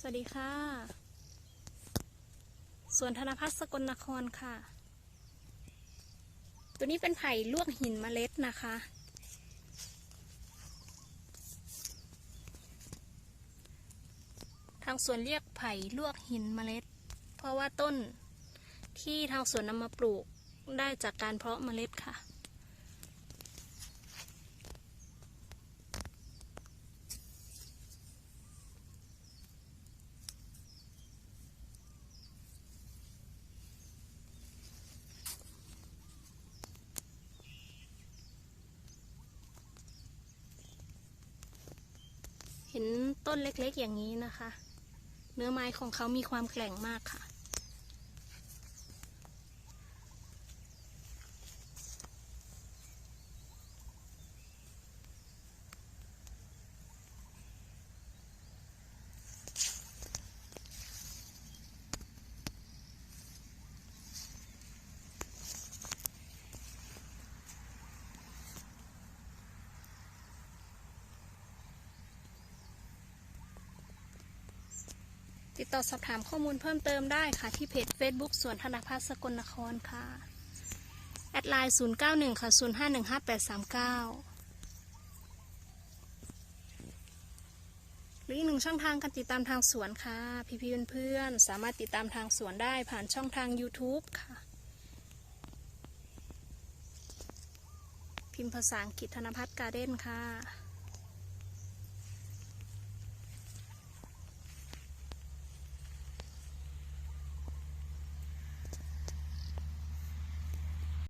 สวัสดีค่ะสวนธนพัฒน์สกลนครค่ะ ตัวนี้เป็นไผ่ลวกหินเมล็ดนะคะ ทางสวนเรียกไผ่ลวกหินเมล็ด เพราะว่าต้นที่ทางสวนนำมาปลูกได้จากการเพาะเมล็ดค่ะ เห็นต้นเล็กๆอย่างนี้นะคะ เนื้อไม้ของเขามีความแข็งมากค่ะ ติดต่อสอบถามข้อมูลเพิ่มเติมได้ค่ะที่เพจ Facebook สวนธนพัฒน์สกลนครค่ะ แอดไลน์ 091 ค่ะ 0515839หรืออีกหนึ่งช่องทางการติดตามทางสวนค่ะ พี่ๆเพื่อนๆสามารถติดตามทางสวนได้ผ่านช่องทาง YouTube ค่ะ พิมพ์ภาษาอังกฤษธนพัฒน์การ์เด้นค่ะ